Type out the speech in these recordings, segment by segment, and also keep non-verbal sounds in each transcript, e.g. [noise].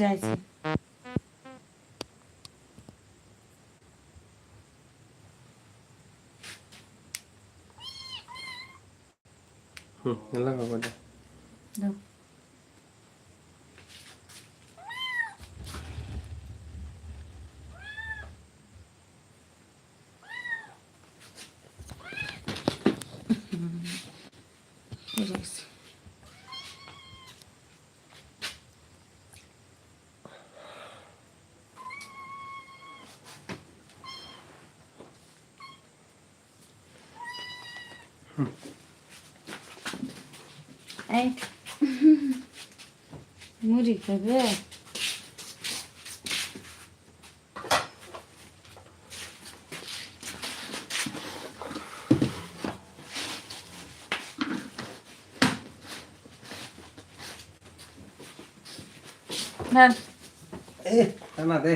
যাইছি হুম লাগাও এই মুড়ি খাবে না এ না দে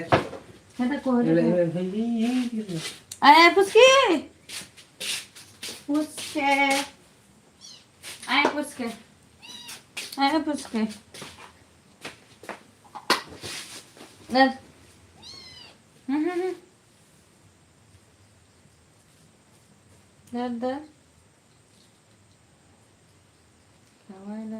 এটা করে এই এই এই এই আয় পুচকে পুচকে আয় পুচকে আয় পুচকে দাদ হুম হুম হুম দাদ দাদ খাওয়াই না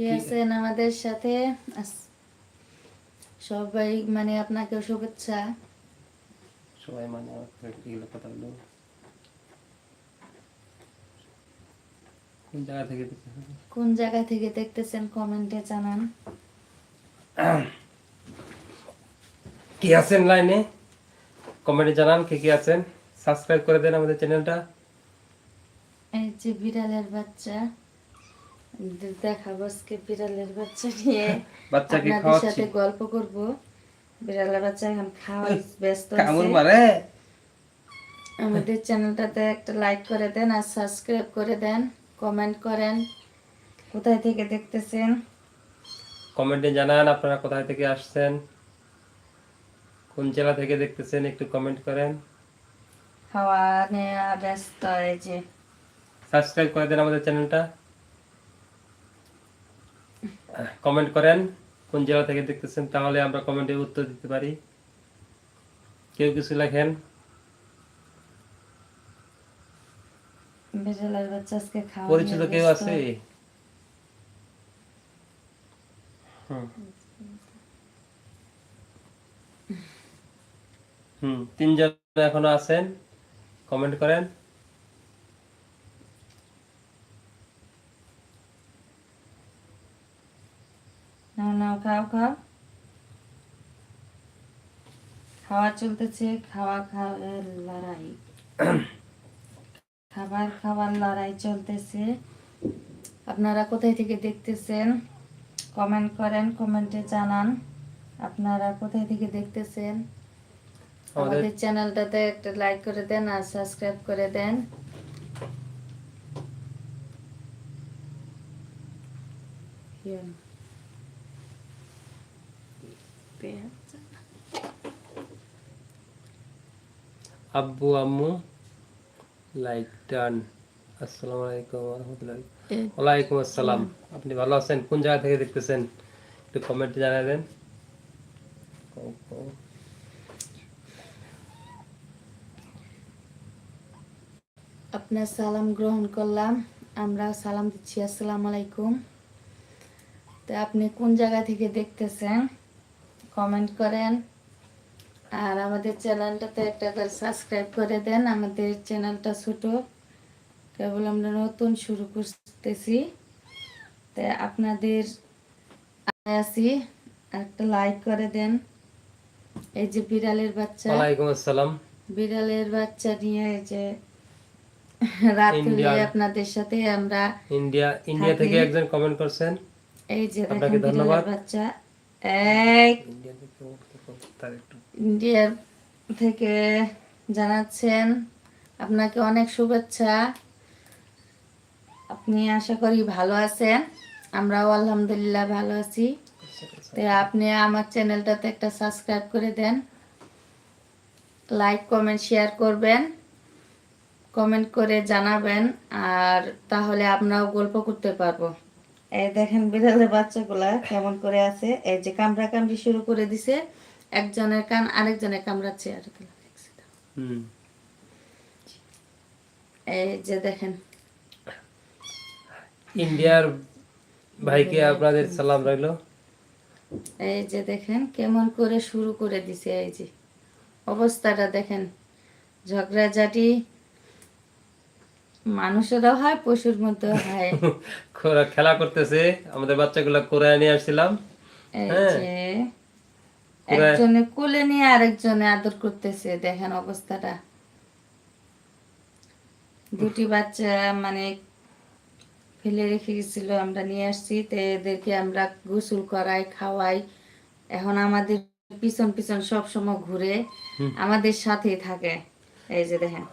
কে আছেন আমাদের সাথে? সবাই মানে আপনাকে শুভেচ্ছা। সবাই মানে এগুলো কথা বলল কোন জায়গা থেকে? কোন জায়গা থেকে দেখতেছেন কমেন্টে জানান। কে আছেন লাইনে? কমেন্টে জানান কে কে আছেন। সাবস্ক্রাইব করে দেন আমাদের চ্যানেলটা। এই যে বিড়ালের বাচ্চা। দেখাবো আজকে বিড়ালের বাচ্চা নিয়ে [laughs] বাচ্চাকে আপনাদের সাথে গল্প করব। বিড়ালের বাচ্চা এখন খাওয়াই ব্যস্ত কামড় মারে। আমাদের চ্যানেলটাতে একটা লাইক করে দেন আর সাবস্ক্রাইব করে দেন কমেন্ট করেন। কোথায় থেকে দেখতেছেন? কমেন্টে জানান আপনারা কোথায় থেকে আসছেন। কোন জেলা থেকে দেখতেছেন একটু কমেন্ট করেন। খাওয়া নিয়ে ব্যস্ত এই যে। সাবস্ক্রাইব করে দেন আমাদের চ্যানেলটা। কমেন্ট করেন কোন জেলা থেকে দেখতেছেন তাহলে আমরা কমেন্টে উত্তর দিতে পারি। কেউ কিছু লেখেন? পরিচিত কেউ আছে? হুম। হুম তিনজন এখনও আছেন কমেন্ট করেন। নাও নাও খাও খাও। খাওয়া চলতেছে খাওয়া খাওয়ার লড়াই। খাবার খাবার লড়াই চলতেছে। আপনারা কোথায় থেকে দেখতেছেন? কমেন্ট করেন কমেন্টে জানান। আপনারা কোথায় থেকে দেখতেছেন? আমাদের চ্যানেলটাতে একটা লাইক করে দেন আর সাবস্ক্রাইব করে দেন। Here. পেঁয়াজ আব্বু আম্মু লাইক ডান আসসালামু আলাইকুম রহমতুল্লাহ। ওয়ালাইকুম আসসালাম। আপনি ভালো আছেন? কোন জায়গা থেকে দেখতেছেন? একটু কমেন্টে জানাই দেন আপনার সালাম গ্রহণ করলাম। আমরা সালাম দিচ্ছি। আসসালামু আলাইকুম। তো আপনি কোন জায়গা থেকে দেখতেছেন? কমেন্ট করেন। আর আমাদের চ্যানেলটাতে একটা করে সাবস্ক্রাইব করে দেন। আমাদের চ্যানেলটা ছোট। কেবল আমরা নতুন শুরু করতেছি। তাই আপনাদের আছি একটা লাইক করে দেন। এই যে বিড়ালের বাচ্চা। ওয়ালাইকুম আসসালাম। বিড়ালের বাচ্চা নিয়ে এই যে রাত হলে ইন্ডিয়ার- আপনাদের সাথে আমরা ইন্ডিয়া ইন্ডিয়া থেকে একজন কমেন্ট করছেন। এই যে আপনাকে ধন্যবাদ। বাচ্চা। এক ইন্ডিয়ার থেকে জানাচ্ছেন আপনাকে অনেক শুভেচ্ছা। আপনি আশা করি ভালো আছেন। আমরাও আলহামদুলিল্লাহ ভালো আছি। তো আপনি আমার চ্যানেলটাতে একটা সাবস্ক্রাইব করে দেন। লাইক কমেন্ট শেয়ার করবেন। কমেন্ট করে জানাবেন আর তাহলে আমরাও গল্প করতে পারব। এই দেখেন বিড়ালের বাচ্চাগুলা কেমন করে আছে। এই যে কামড়া কামড়ি শুরু করে দিছে একজনের কান আরেকজনের কামড়াচ্ছে আর। এই যে দেখেন। ইন্ডিয়ার ভাইকে আপনাদের সালাম রইল। এই যে দেখেন কেমন করে শুরু করে দিছে এই যে। অবস্থাটা দেখেন ঝগড়াঝাটি মানুষেরও হয় পশুর মধ্যেও হয়। [laughs] ওরা খেলা করতেছে আমাদের বাচ্চাগুলা কোরআন নিয়ে আসছিলাম। হ্যাঁ। একজনে কোলে নিয়ে আরেকজনে আদর করতেছে দেখেন অবস্থাটা। দুটি বাচ্চা মানে ফেলে রেখে গেছিল আমরা নিয়ে আসছি। তো এদেরকে আমরা গোসল করাই খাওয়াই। এখন আমাদের পিছন পিছন সব সময় ঘুরে আমাদের সাথেই থাকে। এই যে দেখেন।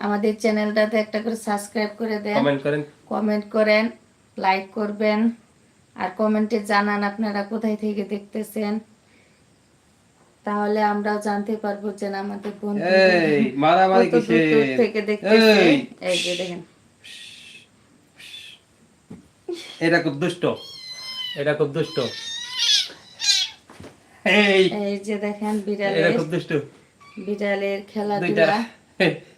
আমাদের চ্যানেলটাতে একটা করে সাবস্ক্রাইব করে দেন। কমেন্ট করেন। কমেন্ট করেন লাইক করবেন আর কমেন্টে জানান আপনারা কোথায় থেকে দেখতেছেন। তাহলে আমরাও জানতে পারব যে না আমাদের এই মারামারি থেকে দেখতেছে এই যে দেখেন। এটা খুব দুষ্ট। এটা খুব দুষ্ট। এই। এই যে দেখেন এটা বিড়ালের খুব দুষ্ট। বিড়ালের খেলাধুলা। [laughs]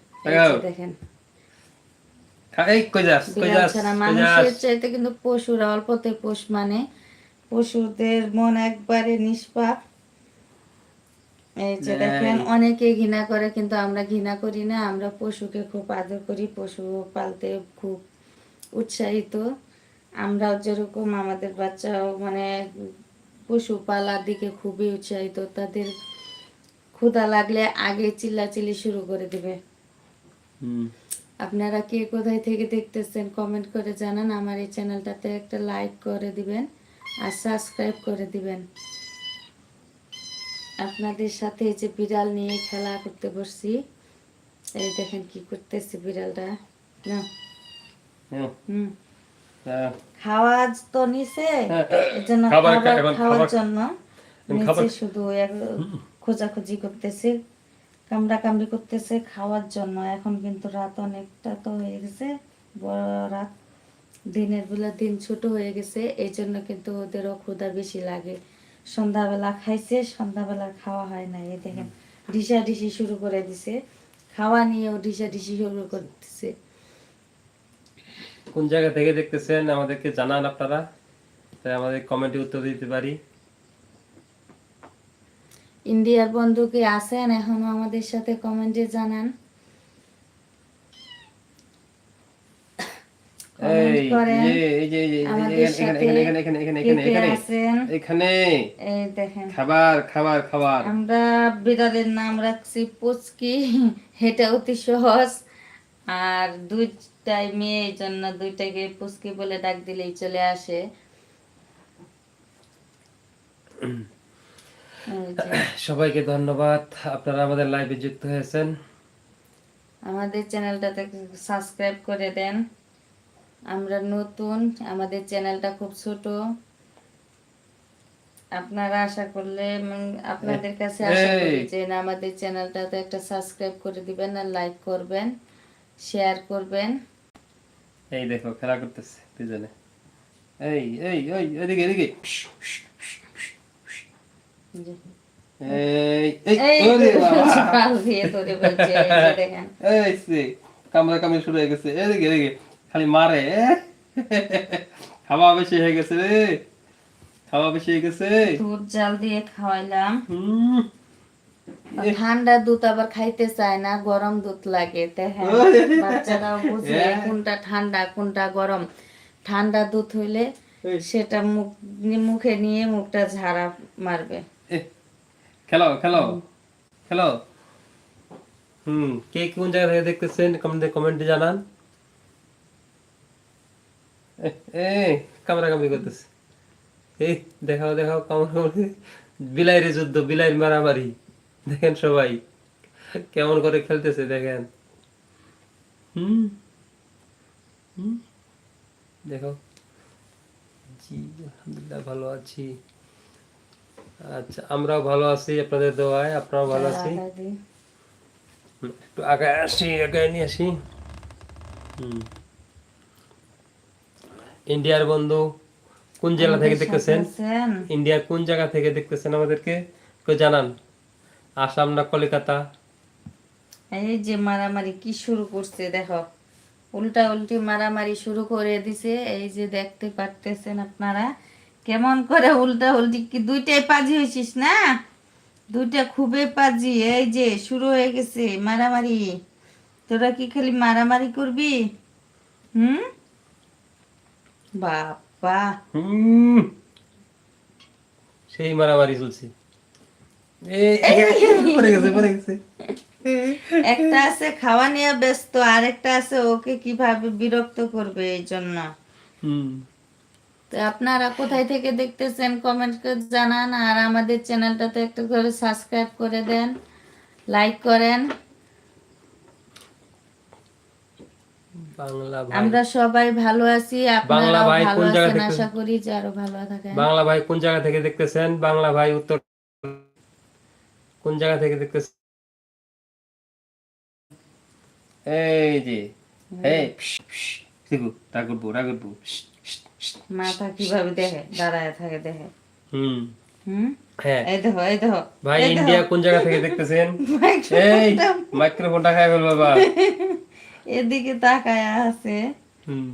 দেখেন। এই কই যাস কই যাস মানুষের চাইতে কিন্তু পশুরা অল্পতে পোষ মানে পশুদের মন একবারে নিষ্পাপ। এই যে দেখেন অনেকে ঘৃণা করে কিন্তু আমরা ঘৃণা করি না আমরা পশুকে খুব আদর করি পশু পালতে খুব উৎসাহিত। আমরাও যেরকম আমাদের বাচ্চা মানে পশু পালার দিকে খুবই উৎসাহিত তাদের ক্ষুধা লাগলে আগে চিল্লাচিল্লি শুরু করে দিবে। আপনারা কে কোথায় থেকে দেখতেছেন কমেন্ট করে জানান। আমার এই চ্যানেলটাতে একটা লাইক করে দিবেন আর সাবস্ক্রাইব করে দিবেন। আপনাদের সাথে এই যে বিড়াল নিয়ে খেলা করতে বসছি এই দেখেন কি করতেছি বিড়ালটা। না। হুম, হ্যাঁ। খাওয়া তো নিছে হ্যাঁ, জন্য খাবার খাবার খাওয়ার জন্য নিচে শুধু খোঁজাখুঁজি করতেছে। কামড়া কামড়ি করতেছে খাওয়ার জন্য। এখন কিন্তু রাত অনেকটা তো হয়ে গেছে। বড় রাত দিনের বেলা দিন ছোট হয়ে গেছে এই জন্য কিন্তু ওদেরও ক্ষুধা বেশি লাগে। সন্ধ্যাবেলা খাইছে সন্ধ্যাবেলা খাওয়া হয় না এই দেখেন ডিসা ডিসি শুরু করে দিছে। খাওয়া নিয়েও ডিসা ডিসি শুরু করতেছে। কোন জায়গা থেকে দেখতেছেন? আমাদেরকে জানান আপনারা। তাই আমাদের কমেন্টে উত্তর দিতে পারি। ইন্ডিয়ার বন্ধু কি আছেন এখনও আমাদের সাথে কমেন্টে জানান। খাবার খাবার খাবার। আমরা বিড়ালের নাম রাখছি পুচকি এটা অতি সহজ। আর দুইটাই মেয়ে এই জন্য দুইটাকে পুচকি বলে ডাক দিলেই চলে আসে। সবাইকে ধন্যবাদ। আপনারা আমাদের লাইভে যুক্ত হয়েছেন। আমাদের চ্যানেলটাতে সাবস্ক্রাইব করে দেন। আমরা নতুন আমাদের চ্যানেলটা খুব ছোট। আপনারা আশা করলে আপনাদের কাছে আশা করি যে না আমাদের চ্যানেলটাতে একটা সাবস্ক্রাইব করে দিবেন আর লাইক করবেন শেয়ার করবেন। এই দেখো খেলা করতেছে দুজনে। এই এই এই এদিকে এদিকে। কামড়া কামড়ি শুরু হয়ে গেছে এদিকে এদিকে খালি মারে খাওয়া বেশি হয়ে গেছে রে খাওয়া বেশি হয়ে গেছে দুধ জাল দিয়ে খাওয়াইলাম ঠান্ডা দুধ আবার খাইতে চায় না গরম দুধ লাগে বাচ্চারাও বুঝে কোনটা ঠান্ডা কোনটা গরম ঠান্ডা দুধ হইলে সেটা মুখ মুখে নিয়ে মুখটা ঝাড়া মারবে খেলো খেলো খেলো। হুম কে কোন জায়গা থেকে দেখতেছেন? কমেন্টে কমেন্টে জানান। এ, ক্যামেরা কামড়ি করতেছে। এই দেখাও দেখাও কামড় কামড়ি বিলাইরে যুদ্ধ বিলাইর মারামারি। দেখেন সবাই কেমন করে খেলতেছে দেখেন। হুম হুম। দেখো জি আলহামদুলিল্লাহ ভালো আছি। আচ্ছা আমরাও ভালো আছি আপনাদের দোয়ায় আপনারাও ভালো আছি। একটু আগে আসি আগে নিয়ে আসি। ইন্ডিয়ার বন্ধু কোন জেলা থেকে দেখতেছেন? ইন্ডিয়ার কোন জায়গা থেকে দেখতেছেন আমাদেরকে? কেউ জানান। আসাম না কলকাতা? এই যে মারামারি কি শুরু করছে দেখো। উল্টা উল্টি মারামারি শুরু করে দিছে এই যে দেখতে পারতেছেন আপনারা। কেমন করে উল্টা উল্টি কি দুইটাই পাজি হয়েছিস না? দুইটা খুবই পাজি এই যে শুরু হয়ে গেছে মারামারি। তোরা কি খালি মারামারি করবি? হুম? বাবা হুম। সেই মারামারি চলছে। একটা আছে খাওয়া নিয়ে ব্যস্ত আরেকটা আছে ওকে কীভাবে বিরক্ত করবে এই জন্য। হুম। তো আপনারা কোথায় থেকে দেখতেছেন কমেন্ট করে জানান আর আমাদের চ্যানেলটাতে একটা করে সাবস্ক্রাইব করে দেন লাইক করেন। আমরা সবাই ভালো আছি বাংলা ভাই কোন জায়গা থেকে- আশা করি যে আরও ভালো থাকেন। বাংলা ভাই কোন জায়গা থেকে দেখতেছেন? বাংলা ভাই উত্তর কোন জায়গা থেকে দেখতেছেন? এই যে এই দেখো রাগ করব রাগ করব মাথা কীভাবে দেখে? দাঁড়ায় থাকে দেখে। হুম। হুম? হ্যাঁ। এই দেখো এই দেখো ভাই ইন্ডিয়া কোন জায়গা থেকে দেখতেছেন? [laughs] এই মাইক্রোফোনটা খাই ফেল বাবা [laughs] এদিকে তাকায় আছে। হুম।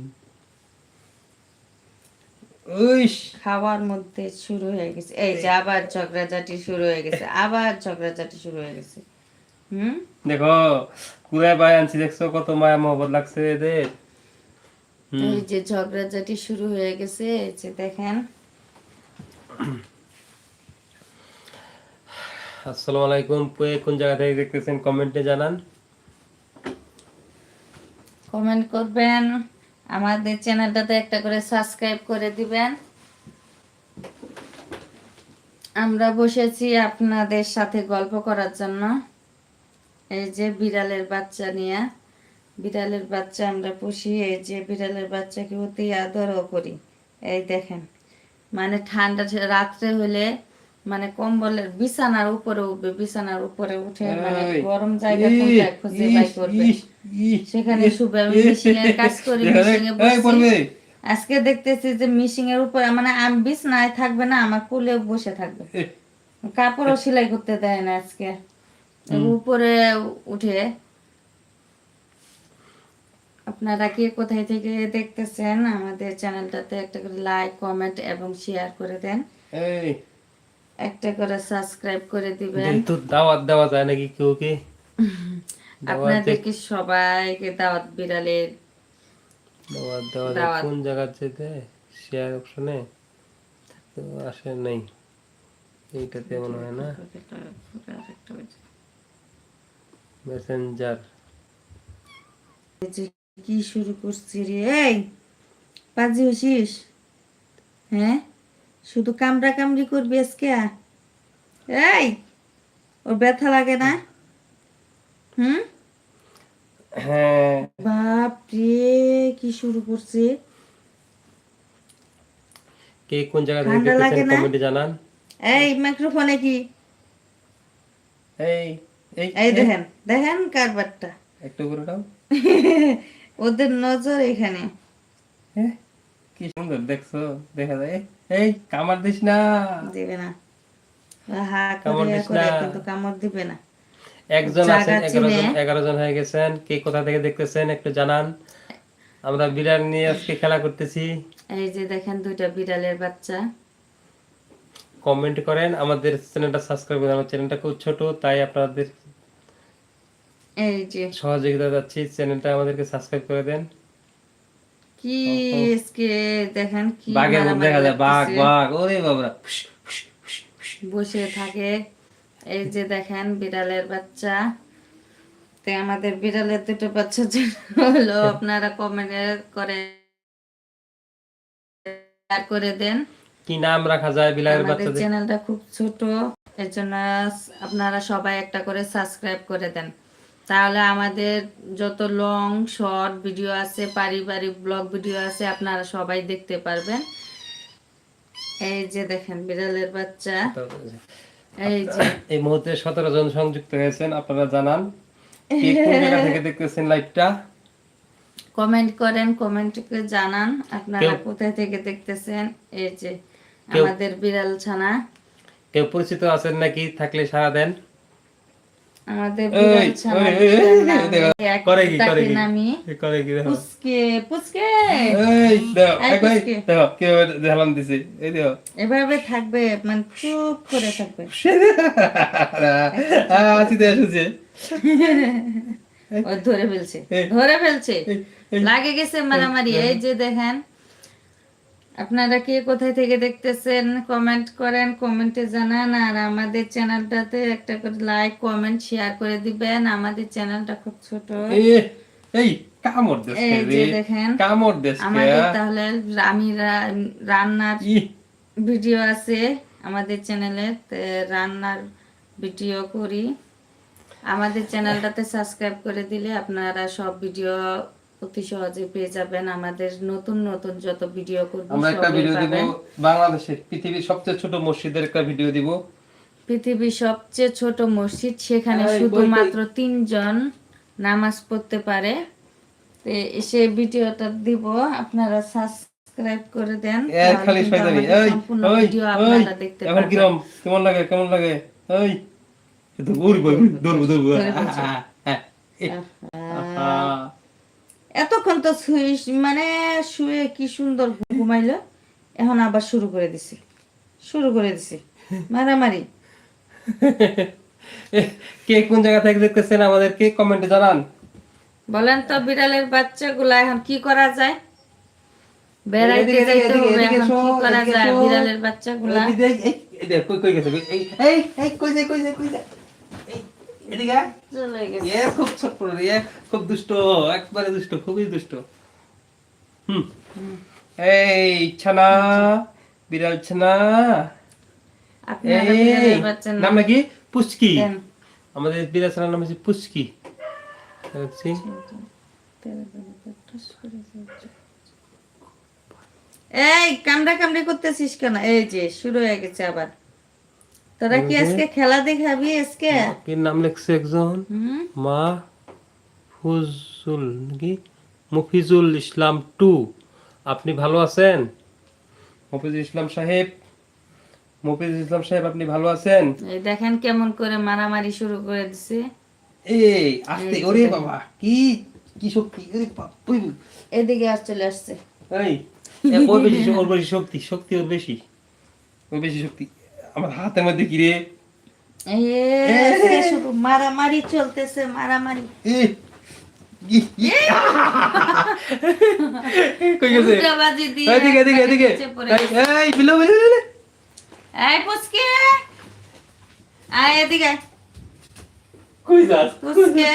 উইশ। খাওয়ার মধ্যে শুরু হয়ে গেছে। এই যে আবার ঝগড়াঝাটি শুরু হয়ে গেছে। [laughs] আবার ঝগড়াঝাটি শুরু হয়ে গেছে। হুম? দেখো কুড়ায় পায় আনছি দেখছ কত মায়া মহব্বত লাগছে এদের? এই যে ঝগড়াঝাটি শুরু হয়ে গেছে যে দেখেন। আসসালামু আলাইকুম কে কোন জায়গা থেকে দেখতেছেন কমেন্টে জানান। কমেন্ট করবেন আমাদের চ্যানেলটাতে একটা করে সাবস্ক্রাইব করে দিবেন। আমরা বসেছি আপনাদের সাথে গল্প করার জন্য। এই যে বিড়ালের বাচ্চা নিয়ে। বিড়ালের বাচ্চা আমরা পুষি এই যে বিড়ালের বাচ্চাকে অতি আদরও করি। এই দেখেন মানে ঠান্ডা রাত্রে হলে মানে কম্বলের বিছানার উপরে উঠবে বিছানার উপরে উঠে মানে গরম জায়গা কোনটা খুঁজে বাই করবে। সেখানে শুবে আমি মেশিনের কাজ করি বসি। আজকে দেখতেছি যে মিশিং এর উপরে মানে আমি বিছনায় থাকবে না আমার কোলে বসে থাকবে। কাপড়ও সেলাই করতে দেয় না আজকে। উপরে উঠে আপনারা কে কোথায় থেকে দেখতেছেন আমাদের চ্যানেলটাতে একটা করে লাইক কমেন্ট এবং শেয়ার করে দেন। একটা করে সাবস্ক্রাইব করে দিবেন। যেহেতু দাওয়াত দেওয়া যায় নাকি কেউ কে? [laughs] আপনাদেরকে সবাইকে দাওয়াত বিড়ালের দাওয়াত দেওয়া যায়। কোন জায়গা যেতে শেয়ার অপশনে তো আসে নাই। এইটাতে মনে হয় না। [laughs] মেসেঞ্জার কি শুরু করছি রে? এই পাজি হইছিস হ্যাঁ? শুধু কামড়া কামড়ি করবি আজকে? এই ওর ব্যথা লাগে না? হুম? হ্যাঁ। বাপ রে কি শুরু করছে? কে কোন জায়গা থেকে দেখতেছেন? কমেন্টে জানান। এই মাইক্রোফোনে কি? এই এই এই দেখেন দেখেন কারবারটা। একটু করে দাও [laughs] ওদের নজর এখানে। কি সুন্দর দেখছ? দেখা যায়। এই, এই কামার দিস না। দিবে না। হা করে করে কিন্তু কামড় দিবে না। একজন আছেন এগারো জন এগারো জন হয়ে গেছেন। কে কোথা থেকে দেখতেছেন একটু জানান। আমরা বিড়াল নিয়ে আজকে খেলা করতেছি। এই যে দেখেন দুইটা বিড়ালের বাচ্চা। কমেন্ট করেন। আমাদের চ্যানেলটা সাবস্ক্রাইব করেন। আমার চ্যানেলটা খুব ছোট তাই আপনাদের এই যে। সহযোগিতা যাচ্ছি চ্যানেলটা আমাদেরকে সাবস্ক্রাইব করে দেন। কি আজকে দেখেন কি বাঘের দেখা যায় বাঘ বাঘ ওরে করতেছে। বসে থাকে। এই যে দেখেন বিড়ালের বাচ্চা। তো আমাদের বিড়ালের দুটো বাচ্চা হলো আপনারা কমেন্ট করে করে দেন। কি নাম রাখা যায় আমাদের বাচ্চাদের? চ্যানেলটা খুব ছোট এর জন্য আপনারা সবাই একটা করে সাবস্ক্রাইব করে দেন। তাহলে আমাদের যত লং শর্ট ভিডিও আছে পারিবারিক ব্লগ ভিডিও আছে আপনারা সবাই দেখতে পারবেন। এই যে দেখেন বিড়ালের বাচ্চা। এই যে। এই মুহূর্তে সতেরো জন সংযুক্ত হয়েছেন আপনারা জানান। কে কোন জায়গা থেকে দেখতেছেন লাইভটা কমেন্ট করেন কমেন্ট করে জানান আপনারা কোথায় থেকে দেখতেছেন? এই যে আমাদের বিড়াল ছানা। কেউ পরিচিত আছেন নাকি? থাকলে সারা দেন। আমাদের এভাবে থাকবে মানে চুপ করে থাকবে। ধরে ফেলছে ধরে ফেলছে। লাগে গেছে মারামারি। এই যে দেখেন আপনারা কে কোথায় থেকে দেখতেছেন? কমেন্ট করেন কমেন্টে জানান আর আমাদের চ্যানেলটাতে একটা করে লাইক কমেন্ট শেয়ার করে দিবেন। আমাদের চ্যানেলটা খুব ছোট। এই কামড় দেশ এই দেখেন কামড় দেশ আমাদের তাহলে আমি রান্নার ভিডিও আছে আমাদের চ্যানেলে রান্নার ভিডিও করি। আমাদের চ্যানেলটাতে সাবস্ক্রাইব করে দিলে আপনারা সব ভিডিও অতি সহজে পেয়ে যাবেন। আমাদের নতুন নতুন যত ভিডিও করব আমরা একটা ভিডিও দিব। বাংলাদেশের পৃথিবীর সবচেয়ে ছোট মসজিদের একটা ভিডিও দিব। পৃথিবীর সবচেয়ে ছোট মসজিদ সেখানে শুধুমাত্র তিনজন নামাজ পড়তে পারে। সে ভিডিওটা দিব। আপনারা সাবস্ক্রাইব করে দেন। এর খালি শয়তানি। এই ওই ভিডিও আপনারা দেখতে পাবেন কিরম? কেমন লাগে? কেমন লাগে? ওই তো উড় বই দৌড় দৌড় ধরে ফেলছে। হ্যাঁ। আহা। এতক্ষণ তো মানে শুয়ে কি সুন্দর ঘুমাইলো। এখন আবার শুরু করে দিছি। শুরু করে দিছি। মারামারি। কে কোন জায়গা থেকে দেখতেছেন আমাদেরকে? কমেন্টে জানান। বলেন তো বিড়ালের বাচ্চাগুলা এখন কি করা যায়? বেড়াইতে যাইতে হবে এখন কি করা যায় বিড়ালের বাচ্চাগুলা? এই দেখ, এই, এই দেখ, কই কই গেছে এই এই কই যায় কই যায় কই যায়? এদিকে চলে গেছে। এ খুব ছোট্ট এ খুব দুষ্ট একবারে দুষ্ট খুবই দুষ্ট। হুম। এই ছানা বিড়াল ছানা এই নাম নাম নাকি? পুচকি। আমাদের বিড়াল ছানার নাম হচ্ছে পুচকি। এই কামড়া কামড়ি করতেছিস কেন? এই যে শুরু হয়ে গেছে আবার। তোরা কি আজকে খেলা দেখাবি আজকে? কি নাম লিখছে একজন। মা ফুজুল নাকি? মফিজুল ইসলাম টু। আপনি ভালো আছেন? মফিজুল ইসলাম সাহেব। মফিজুল ইসলাম সাহেব আপনি ভালো আছেন? এই দেখেন কেমন করে মারামারি শুরু করে দিছে। এই আস্তে ওরে বাবা কি কি শক্তি? এদিকে আর চলে আসছে। এই ওর বেশি ওর বেশি শক্তি শক্তি ওর বেশি। ওর বেশি শক্তি। আমার হাতের মধ্যে কি রে? শুধু মারামারি চলতেছে মারামারি। এ, ই, ই, কই গেছে? এদিকে এদিকে এদিকে। নিচে পড়ে এই, গেছে। এই বিলো বিলো বিলো। এই পুচকে আয় এদিকে কই যাস? পুচকে